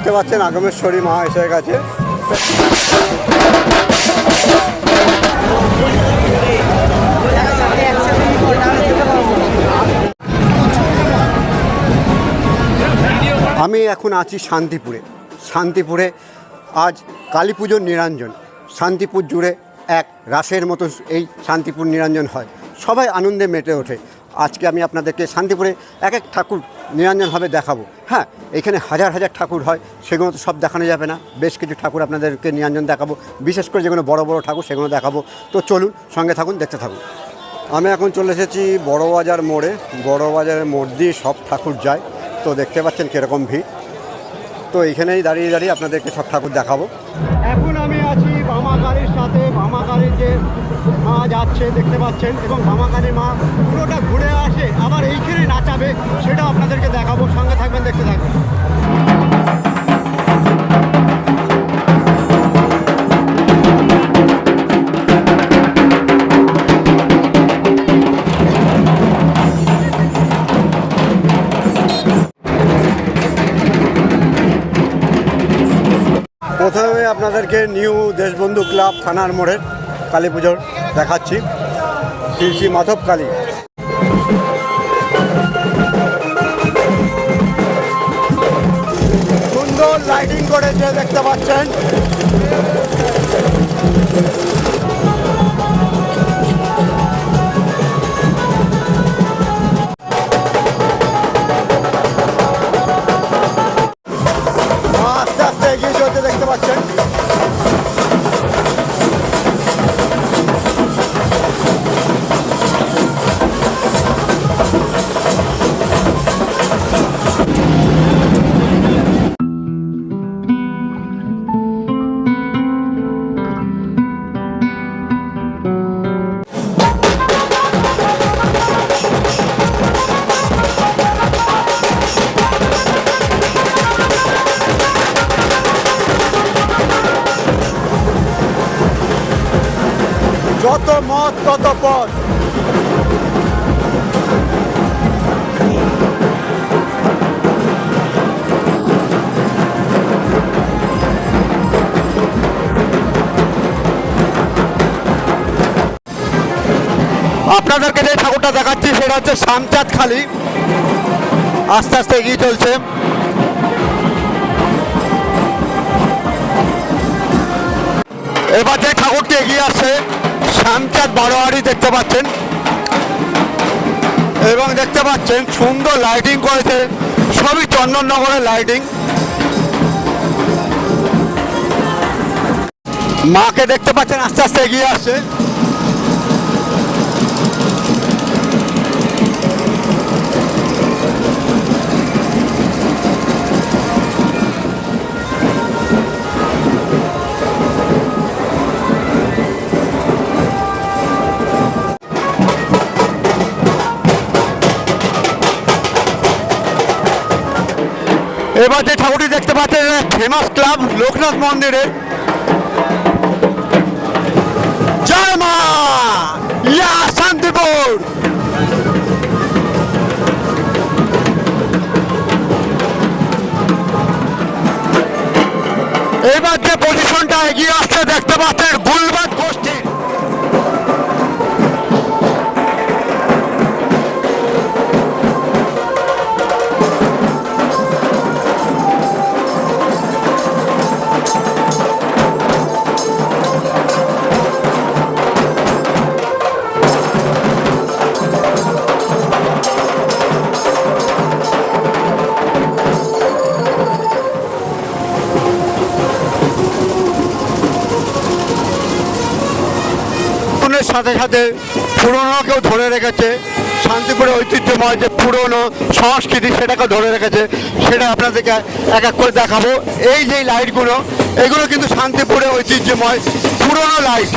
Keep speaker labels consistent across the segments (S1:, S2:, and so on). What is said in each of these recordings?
S1: দেখতে পাচ্ছেন আগমেশ্বরী মা এসে গেছে আমি এখন আছি শান্তিপুরে। শান্তিপুরে আজ কালী পুজোর নিরঞ্জন। শান্তিপুর জুড়ে এক রাসের মতো এই শান্তিপুর নিরঞ্জন হয়। সবাই আনন্দে মেতে ওঠে। আজকে আমি আপনাদেরকে শান্তিপুরে এক এক ঠাকুর নিরঞ্জনভাবে দেখাবো। হ্যাঁ এখানে হাজার হাজার ঠাকুর হয়, সেগুলো তো সব দেখানো যাবে না। বেশ কিছু ঠাকুর আপনাদেরকে নিরঞ্জন দেখাবো। বিশেষ করে যেগুলো বড় বড় ঠাকুর, সেগুলো দেখাবো। তো চলুন, সঙ্গে থাকুন, দেখতে থাকুন। আমি এখন চলে এসেছি বড় বাজার মোড়ে। বড় বাজারের মোড় দিয়ে সব ঠাকুর যায়। তো দেখতে পাচ্ছেন কীরকম ভিড়। তো এইখানেই দাঁড়িয়ে দাঁড়িয়ে আপনাদেরকে সব ঠাকুর দেখাবো। এখন সাথে বামাকালীর যে মা যাচ্ছে, দেখতে পাচ্ছেন, এবং বামাকালীর মা পুরোটা ঘুরে আসে, আবার এইখানে নাচাবে সেটা আপনাদেরকে দেখাবো, সঙ্গে থাকবেন, দেখতে থাকবেন। প্রথমে আপনাদেরকে নিউ দেশবন্ধু ক্লাব থানার মোড়ের কালী পুজোর দেখাচ্ছি। শ্রী শ্রী মাধব কালী। সুন্দর লাইটিং করেছে, দেখতে পাচ্ছেন। যত মত তত পথ। আপনাদেরকে যে ঠাকুরটা দেখাচ্ছি, সেটা হচ্ছে শামচাঁদ খালি। আস্তে আস্তে এগিয়ে চলছে। এবার যে ঠাকুরটি এগিয়ে আসছে শ্যামচাঁদ বারোয়ারি দেখতে পাচ্ছেন। এবং দেখতে পাচ্ছেন সুন্দর লাইটিং করেছে। সবই চন্দননগরের লাইটিং মাকে দেখতে পাচ্ছেন, আস্তে আস্তে এগিয়ে আসছে। এবার যে ঠাকুরটি দেখতে পাচ্ছেন ফেমাস ক্লাব লোকনাথ মন্দিরে। জয় মা! শান্তিপুর! এবার যে পজিশনটা এগিয়ে আসছে, দেখতে পাচ্ছেন গুলবাদ সাথে পুরনোকেও ধরে রেখেছে। শান্তিপুরের ঐতিহ্যময় যে পুরনো সংস্কৃতি সেটাকে ধরে রেখেছে। সেটা আপনাদেরকে এক এক করে দেখাবো। এই যে লাইটগুলো এগুলো কিন্তু শান্তিপুরের ঐতিহ্যময় পুরনো লাইট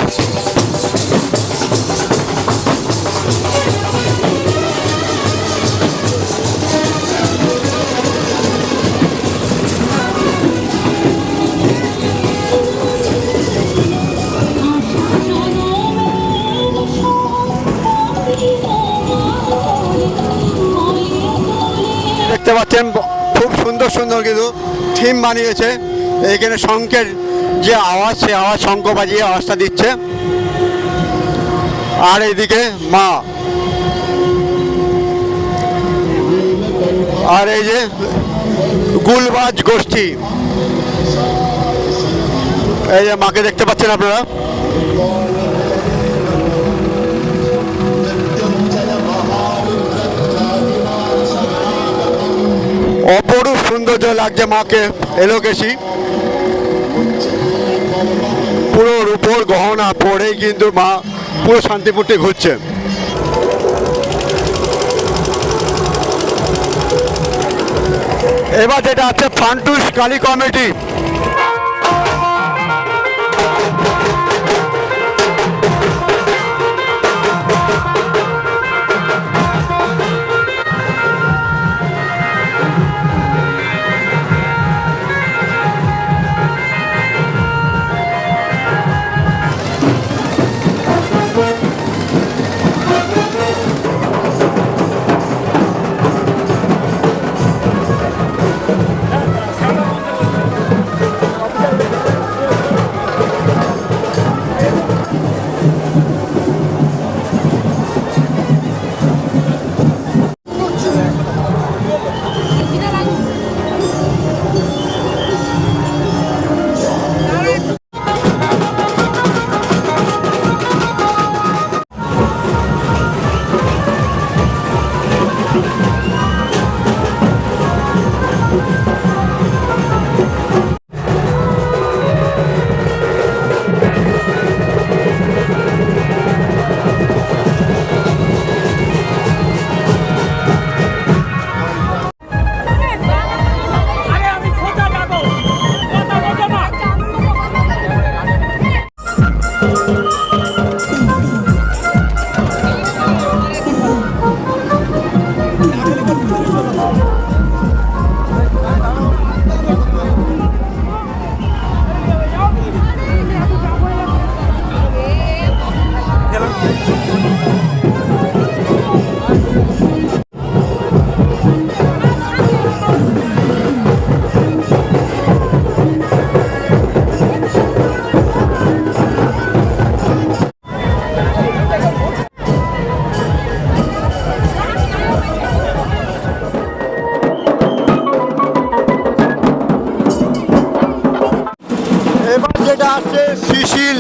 S1: দেখতে পাচ্ছেন খুব সুন্দর সুন্দর কিন্তু থিম বানিয়েছে। এখানে শঙ্কের যে আওয়াজ, সে আওয়াজ, শঙ্খ বাজিয়ে আওয়াজটা দিচ্ছে। আর এইদিকে মা। আর এই যে গুলবাজ গোষ্ঠী। এই যে মাকে দেখতে পাচ্ছেন আপনারা? অপরূপ সৌন্দর্য লাগছে মাকে এলো গেছি পুরো রূপোর গহনা পরেই কিন্তু মা পুরো শান্তিপুরটি ঘুরছে। এবার যেটা আছে ফান্টুস কালী কমিটি।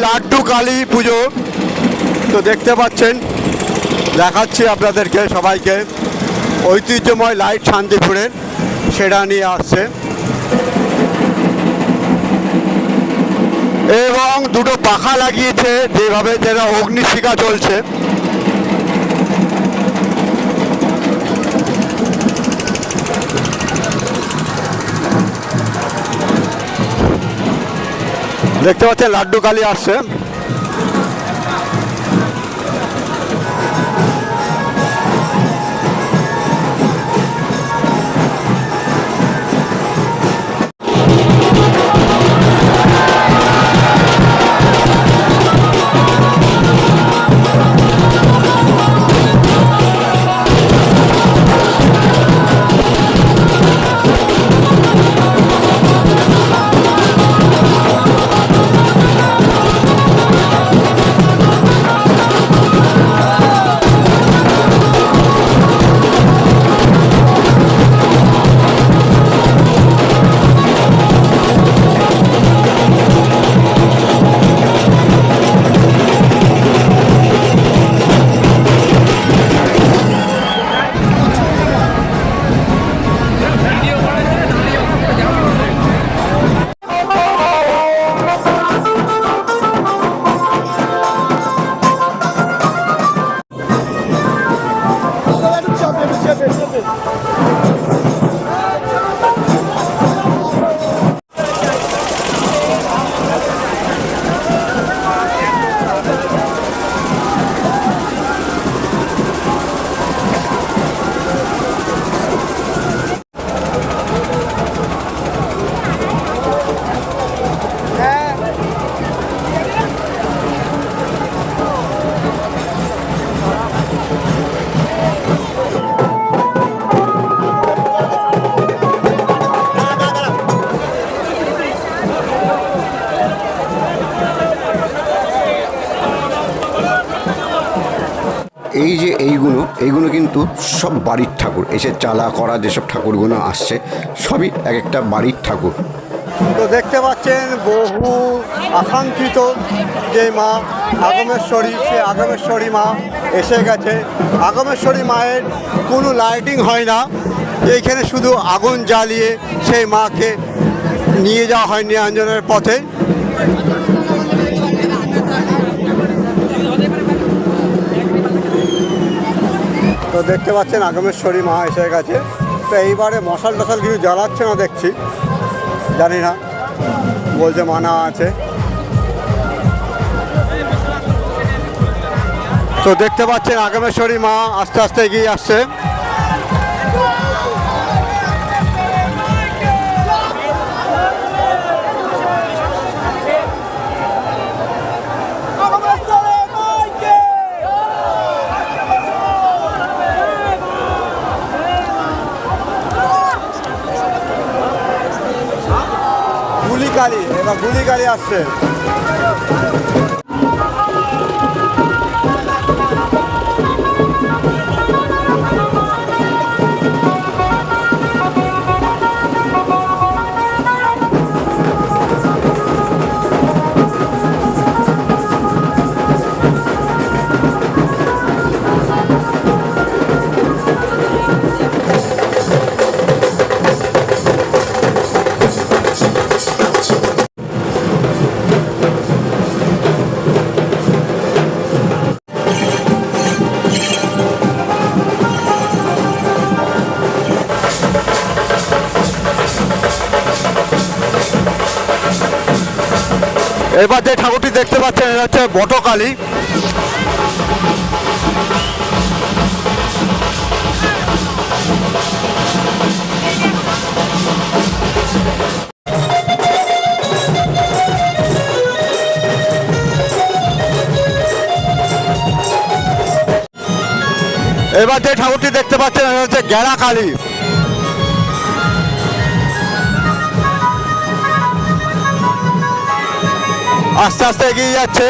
S1: লাড্ডু, কালী পুজো। তো দেখতে পাচ্ছেন, দেখাচ্ছি আপনাদেরকে সবাইকে। ঐতিহ্যময় লাইট শান্তিপুরের সেটা নিয়ে আসছে। এবং দুটো পাখা লাগিয়েছে, যেভাবে যেটা অগ্নিশিখা চলছে দেখতে পাচ্ছেন লাড্ডু কালী আসছে।
S2: এসে চালা করা যেসব ঠাকুরগুলো আসছে, সবই এক একটা বাড়ির ঠাকুর।
S1: তো দেখতে পাচ্ছেন বহু আকাঙ্ক্ষিত যে মা, আগমেশ্বরী, সে আগমেশ্বরী মা এসে গেছে। আগমেশ্বরী মায়ের কোনো লাইটিং হয় না, এইখানে শুধু আগুন জ্বালিয়ে সেই মাকে নিয়ে যাওয়া হয় নিরঞ্জনের পথে। তো দেখতে পাচ্ছেন আগমেশ্বরী মা এসে গেছে তো এইবারে মশাল টশাল কিছু জ্বালাচ্ছে না দেখছি। জানি না। বলছে মানা আছে। তো দেখতে পাচ্ছেন আগমেশ্বরী মা আস্তে আস্তে এগিয়ে আসছে। গুলিকালি গুলি গাড়ি আসছে। এবার যে ঠাকুরটি দেখতে পাচ্ছেন, এটা হচ্ছে বটকালী। এবার যে ঠাকুরটি দেখতে পাচ্ছেন, এটা হচ্ছে গেরা কালী আস্তে আস্তে এগিয়ে যাচ্ছে।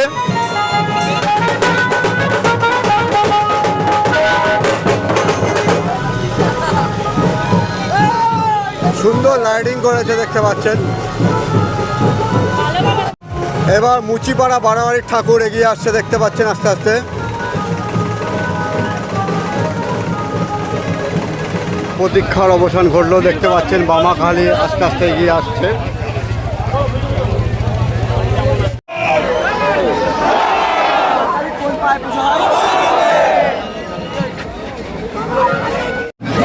S1: সুন্দর লাইটিং করেছে দেখতে পাচ্ছেন। এবার মুচিপাড়া বাড়াবাড়ির ঠাকুর এগিয়ে আসছে দেখতে পাচ্ছেন আস্তে আস্তে। প্রতীক্ষার অবসান ঘটলো দেখতে পাচ্ছেন বামা খালি আস্তে আস্তে এগিয়ে আসছে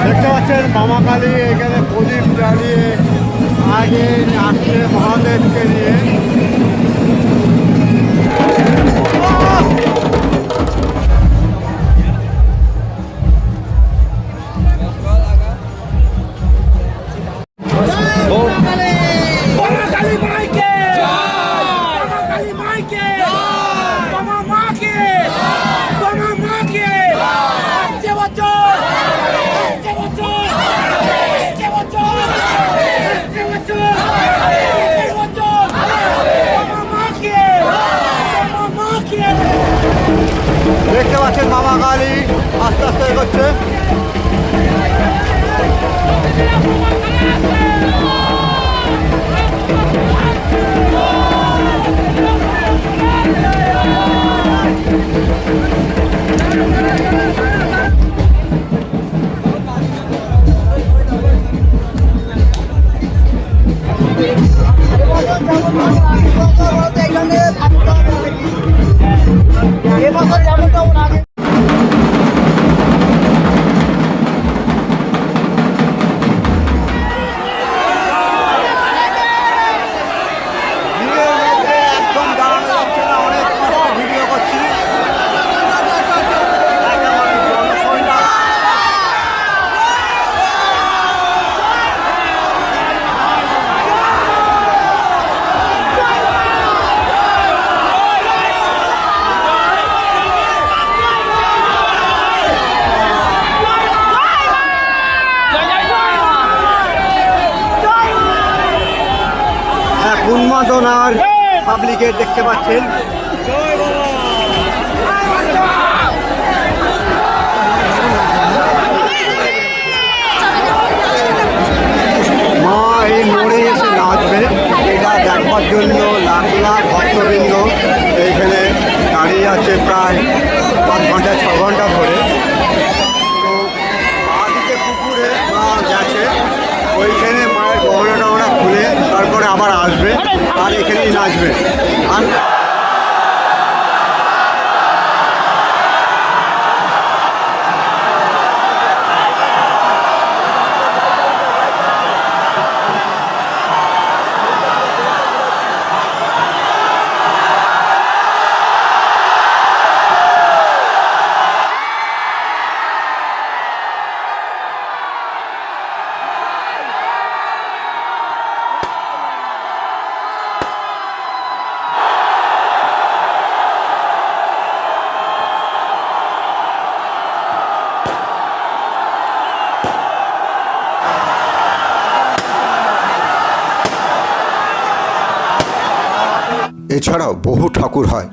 S1: দেখতে পাচ্ছেন মামা কালী এখানে প্রদীপ জ্বালিয়ে আগে আসছে মহাদেবকে নিয়ে।
S3: কালী আস্তে আস্তে এগোচ্ছে। ভিড়ের ভিড় পাবলিকের দেখতে পাচ্ছেন। মা
S1: এই মোড়ে এসে নাচবে। এটা দেখবার জন্য লাখ লাখ ভক্তবৃন্দ এইখানে দাঁড়িয়ে আছে প্রায় পাঁচ ঘণ্টা, ছ ঘণ্টা আবার আসবে আর এখানেই নাচবে। আর
S2: এছাড়াও বহু ঠাকুর হয়।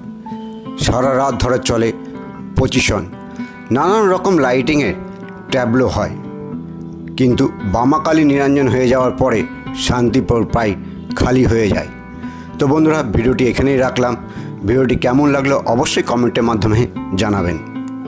S2: সারা রাত ধরে চলে পজিশন। নানান রকম লাইটিংয়ের ট্যাবলো হয়। কিন্তু বামাকালী নিরঞ্জন হয়ে যাওয়ার পরে শান্তিপুর প্রায় খালি হয়ে যায়। তো বন্ধুরা, ভিডিওটি এখানেই রাখলাম। ভিডিওটি কেমন লাগল অবশ্যই কমেন্টের মাধ্যমে জানাবেন।